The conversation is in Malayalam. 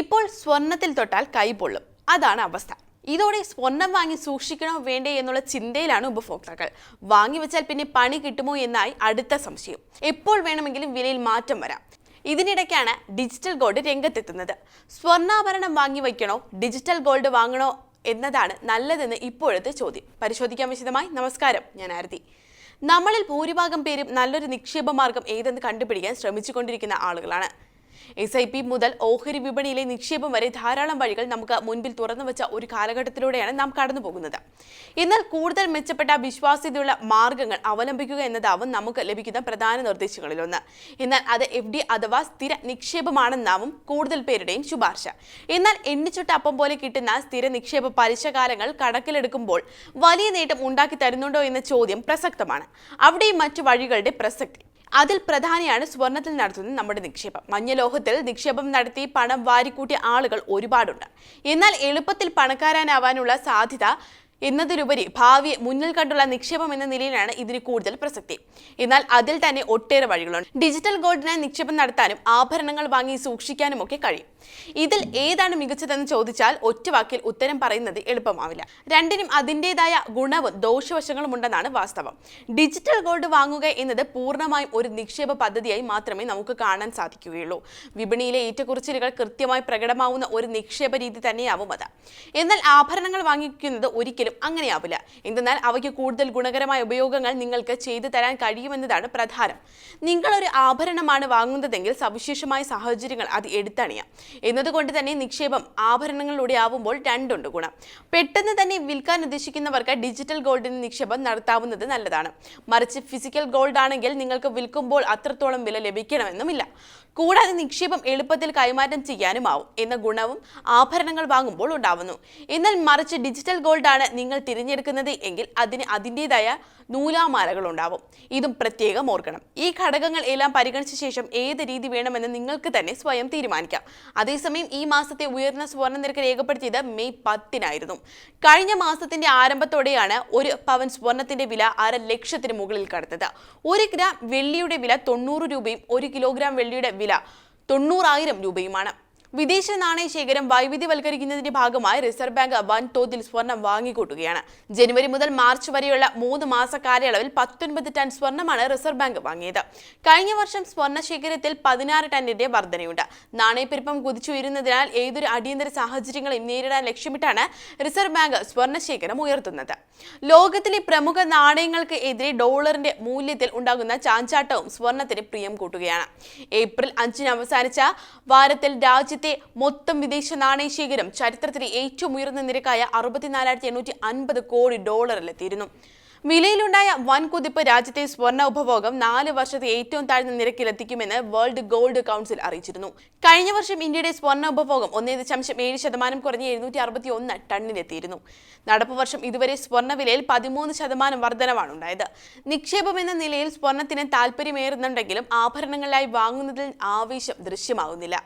ഇപ്പോൾ സ്വർണത്തിൽ തൊട്ടാൽ കൈപൊള്ളും അതാണ് അവസ്ഥ. ഇതോടെ സ്വർണം വാങ്ങി സൂക്ഷിക്കണോ വേണ്ടേ എന്നുള്ള ചിന്തയിലാണ് ഉപഭോക്താക്കൾ. വാങ്ങി വെച്ചാൽ പിന്നെ പണി കിട്ടുമോ എന്നായി അടുത്ത സംശയം. എപ്പോൾ വേണമെങ്കിലും വിലയിൽ മാറ്റം വരാം. ഇതിനിടയ്ക്കാണ് ഡിജിറ്റൽ ഗോൾഡ് രംഗത്തെത്തുന്നത്. സ്വർണാഭരണം വാങ്ങി വയ്ക്കണോ ഡിജിറ്റൽ ഗോൾഡ് വാങ്ങണോ എന്നതാണ് നല്ലതെന്ന് ഇപ്പോഴത്തെ ചോദ്യം. പരിശോധിക്കാൻ വിശദമായി. നമസ്കാരം ഞാൻ ആരതി. നമ്മളിൽ ഭൂരിഭാഗം പേരും നല്ലൊരു നിക്ഷേപ മാർഗം ഏതെന്ന് കണ്ടുപിടിക്കാൻ ശ്രമിച്ചുകൊണ്ടിരിക്കുന്ന ആളുകളാണ്. എസ് ഐ പി മുതൽ ഓഹരി വിപണിയിലെ നിക്ഷേപം വരെ ധാരാളം വഴികൾ നമുക്ക് മുൻപിൽ തുറന്നു വെച്ച ഒരു കാലഘട്ടത്തിലൂടെയാണ് നാം കടന്നുപോകുന്നത്. എന്നാൽ കൂടുതൽ മെച്ചപ്പെട്ട വിശ്വാസ്യതയുള്ള മാർഗങ്ങൾ അവലംബിക്കുക എന്നതാവും നമുക്ക് ലഭിക്കുന്ന പ്രധാന നിർദ്ദേശങ്ങളിലൊന്ന്. എന്നാൽ അത് എഫ് ഡി അഥവാ സ്ഥിര നിക്ഷേപമാണെന്നാവും കൂടുതൽ പേരുടെയും ശുപാർശ. എന്നാൽ എണ്ണിച്ചുട്ട അപ്പം പോലെ കിട്ടുന്ന സ്ഥിര നിക്ഷേപ പലിശകാലങ്ങൾ കണക്കിലെടുക്കുമ്പോൾ വലിയ നേട്ടം ഉണ്ടാക്കി തരുന്നുണ്ടോ എന്ന ചോദ്യം പ്രസക്തമാണ്. അവിടെയും മറ്റു വഴികളുടെ പ്രസക്തി. അതിൽ പ്രധാനിയാണ് സ്വർണത്തിൽ നടത്തുന്ന നമ്മുടെ നിക്ഷേപം. മഞ്ഞലോഹത്തിൽ നിക്ഷേപം നടത്തി പണം വാരിക്കൂട്ടിയ ആളുകൾ ഒരുപാടുണ്ട്. എന്നാൽ എളുപ്പത്തിൽ പണക്കാരനാവാനുള്ള സാധ്യത എന്നതിലുപരി ഭാവിയെ മുന്നിൽ കണ്ടുള്ള നിക്ഷേപം എന്ന നിലയിലാണ് ഇതിന് കൂടുതൽ പ്രസക്തി. എന്നാൽ അതിൽ തന്നെ ഒട്ടേറെ വഴികളുണ്ട്. ഡിജിറ്റൽ ഗോൾഡിനായി നിക്ഷേപം നടത്താനും ആഭരണങ്ങൾ വാങ്ങി സൂക്ഷിക്കാനും ഒക്കെ കഴിയും. ഇതിൽ ഏതാണ് മികച്ചതെന്ന് ചോദിച്ചാൽ ഒറ്റ വാക്കിൽ ഉത്തരം പറയുന്നത് എളുപ്പമാവില്ല. രണ്ടിനും അതിന്റെതായ ഗുണവും ദോഷവശങ്ങളും ഉണ്ടെന്നാണ് വാസ്തവം. ഡിജിറ്റൽ ഗോൾഡ് വാങ്ങുക എന്നത് പൂർണമായും ഒരു നിക്ഷേപ പദ്ധതിയായി മാത്രമേ നമുക്ക് കാണാൻ സാധിക്കുകയുള്ളൂ. വിപണിയിലെ ഏറ്റക്കുറിച്ചിലുകൾ കൃത്യമായി പ്രകടമാവുന്ന ഒരു നിക്ഷേപ രീതി തന്നെയാവും അത്. എന്നാൽ ആഭരണങ്ങൾ വാങ്ങിക്കുന്നത് ഒരിക്കലും അങ്ങനെയാവില്ല. എന്തെന്നാൽ അവയ്ക്ക് കൂടുതൽ ഗുണകരമായ ഉപയോഗങ്ങൾ നിങ്ങൾക്ക് ചെയ്തു തരാൻ കഴിയുമെന്നതാണ് പ്രധാനം. നിങ്ങളൊരു ആഭരണമാണ് വാങ്ങുന്നതെങ്കിൽ സവിശേഷമായ സാഹചര്യങ്ങൾ അത് എടുത്തണിയാം. എന്നതുകൊണ്ട് തന്നെ നിക്ഷേപം ആഭരണങ്ങളിലൂടെ ആവുമ്പോൾ രണ്ടുണ്ട് ഗുണം. പെട്ടെന്ന് തന്നെ വിൽക്കാൻ ഉദ്ദേശിക്കുന്നവർക്ക് ഡിജിറ്റൽ ഗോൾഡിന് നിക്ഷേപം നടത്താവുന്നത് നല്ലതാണ്. മറിച്ച് ഫിസിക്കൽ ഗോൾഡ് ആണെങ്കിൽ നിങ്ങൾക്ക് വിൽക്കുമ്പോൾ അത്രത്തോളം വില ലഭിക്കണമെന്നുമില്ല. കൂടാതെ നിക്ഷേപം എളുപ്പത്തിൽ കൈമാറ്റം ചെയ്യാനുമാവും എന്ന ഗുണവും ആഭരണങ്ങൾ വാങ്ങുമ്പോൾ ഉണ്ടാവുന്നു. എന്നാൽ മറിച്ച് ഡിജിറ്റൽ ഗോൾഡാണ് നിങ്ങൾ തിരഞ്ഞെടുക്കുന്നത് എങ്കിൽ അതിന് അതിന്റെതായ നൂലാമാലകൾ ഉണ്ടാവും ഇതും പ്രത്യേകം ഓർക്കണം. ഈ ഘടകങ്ങൾ എല്ലാം പരിഗണിച്ച ശേഷം ഏത് രീതി വേണമെന്ന് നിങ്ങൾക്ക് തന്നെ സ്വയം തീരുമാനിക്കാം. അതേസമയം ഈ മാസത്തെ ഉയർന്ന സ്വർണ നിരക്ക് രേഖപ്പെടുത്തിയത് മെയ് പത്തിനായിരുന്നു. കഴിഞ്ഞ മാസത്തിന്റെ ആരംഭത്തോടെയാണ് ഒരു പവൻ സ്വർണത്തിന്റെ വില അര ലക്ഷത്തിന് മുകളിൽ കടന്നത്. ഒരു ഗ്രാം വെള്ളിയുടെ വില തൊണ്ണൂറ് രൂപയും ഒരു കിലോഗ്രാം വെള്ളിയുടെ വില തൊണ്ണൂറായിരം രൂപയുമാണ്. വിദേശ നാണയ ശേഖരം വൈവിധ്യവൽക്കരിക്കുന്നതിന്റെ ഭാഗമായി റിസർവ് ബാങ്ക് വൻതോതിൽ സ്വർണം വാങ്ങിക്കൂട്ടുകയാണ്. ജനുവരി മുതൽ മാർച്ച് വരെയുള്ള മൂന്ന് മാസ കാലയളവിൽ പത്തൊൻപത് ടൺ സ്വർണമാണ് റിസർവ് ബാങ്ക് വാങ്ങിയത്. കഴിഞ്ഞ വർഷം സ്വർണ ശേഖരത്തിൽ പതിനാറ് ടണ്ണിന്റെ വർധനയുണ്ട്. നാണയപ്പെരുപ്പം കുതിച്ചുയരുന്നതിനാൽ ഏതൊരു അടിയന്തര സാഹചര്യങ്ങളെയും നേരിടാൻ ലക്ഷ്യമിട്ടാണ് റിസർവ് ബാങ്ക് സ്വർണ ശേഖരം ഉയർത്തുന്നത്. ലോകത്തിലെ പ്രമുഖ നാണയങ്ങൾക്ക് എതിരെ ഡോളറിന്റെ മൂല്യത്തിൽ ഉണ്ടാകുന്ന ചാഞ്ചാട്ടവും സ്വർണത്തിന് പ്രിയം കൂട്ടുകയാണ്. ഏപ്രിൽ അഞ്ചിന് അവസാനിച്ച വാരത്തിൽ രാജ്യത്തെ മൊത്തം വിദേശ നാണയ ശേഖരം ചരിത്രത്തിലെ ഏറ്റവും ഉയർന്ന നിരക്കായ അറുപത്തിനാലായിരത്തി എണ്ണൂറ്റി അൻപത് കോടി ഡോളറിലെത്തിയിരുന്നു. വിലയിലുണ്ടായ വൻ കുതിപ്പ് രാജ്യത്തെ സ്വർണ ഉപഭോഗം നാല് വർഷത്തെ ഏറ്റവും താഴ്ന്ന നിരക്കിലെത്തിക്കുമെന്ന് വേൾഡ് ഗോൾഡ് കൗൺസിൽ അറിയിച്ചിരുന്നു. കഴിഞ്ഞ വർഷം ഇന്ത്യയുടെ സ്വർണ ഉപഭോഗം ഒന്നേ ദശാംശം ഏഴ് ശതമാനം കുറഞ്ഞ് എഴുന്നൂറ്റി അറുപത്തി ഒന്ന് ടണ്ണിലെത്തിയിരുന്നു. നടപ്പ് വർഷം ഇതുവരെ സ്വർണ വിലയിൽ പതിമൂന്ന് ശതമാനം വർധനവാണ് ഉണ്ടായത് നിക്ഷേപം എന്ന നിലയിൽ സ്വർണത്തിന് താല്പര്യമേറുന്നുണ്ടെങ്കിലും ആഭരണങ്ങളായി വാങ്ങുന്നതിൽ ആവേശം ദൃശ്യമാകുന്നില്ല.